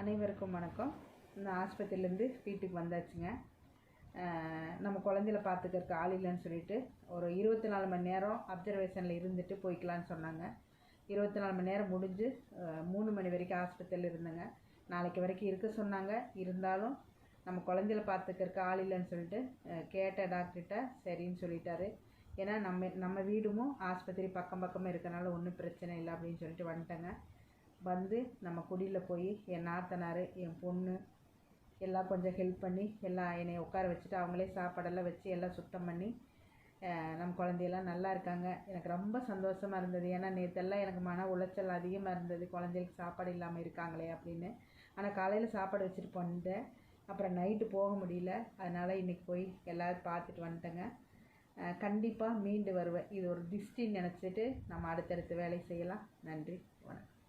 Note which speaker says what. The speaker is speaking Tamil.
Speaker 1: அனைவருக்கும் வணக்கம். இந்த ஆஸ்பத்திரியிலேருந்து வீட்டுக்கு வந்தாச்சுங்க. நம்ம குழந்தையில பார்த்துக்கறக்கு ஆள் இல்லைன்னு சொல்லிட்டு ஒரு இருபத்தி நாலு மணி நேரம் அப்சர்வேஷனில் இருந்துட்டு போய்க்கலான்னு சொன்னாங்க. இருபத்தி நாலு மணி நேரம் முடிஞ்சு மூணு மணி வரைக்கும் ஆஸ்பத்திரியில் இருந்தேங்க. நாளைக்கு வரைக்கும் இருக்க சொன்னாங்க. இருந்தாலும் நம்ம குழந்தையில பார்த்துக்கறக்கு ஆள் இல்லைன்னு சொல்லிட்டு கேட்ட டாக்டர்கிட்ட சரின்னு சொல்லிட்டாரு. ஏன்னா நம்ம நம்ம வீடும் ஆஸ்பத்திரி பக்கம் பக்கமாக இருக்கனால ஒன்றும் பிரச்சனை இல்லை அப்படின்னு சொல்லிட்டு வந்துட்டேங்க. வந்து நம்ம குடியில் போய் என் நாத்தனார் என் பொண்ணு எல்லாம் கொஞ்சம் ஹெல்ப் பண்ணி எல்லாம் என்னை உட்கார வச்சுட்டு அவங்களே சாப்பாடெல்லாம் வச்சு எல்லாம் சுத்தம் பண்ணி நம்ம குழந்தையெல்லாம் நல்லா இருக்காங்க. எனக்கு ரொம்ப சந்தோஷமாக இருந்தது. ஏன்னா நேற்றெல்லாம் எனக்கு மன உளைச்சல் அதிகமாக இருந்தது. குழந்தைகளுக்கு சாப்பாடு இல்லாமல் இருக்காங்களே அப்படின்னு. ஆனால் காலையில் சாப்பாடு வச்சுட்டு போனேன். அப்புறம் நைட்டு போக முடியல. அதனால் இன்றைக்கி போய் எல்லோரும் பார்த்துட்டு வந்துட்டேங்க. கண்டிப்பாக மீண்டு வருவேன். இது ஒரு டிஸ்டின்னு நினச்சிட்டு நம்ம அடுத்தடுத்த வேலை செய்யலாம். நன்றி. வணக்கம்.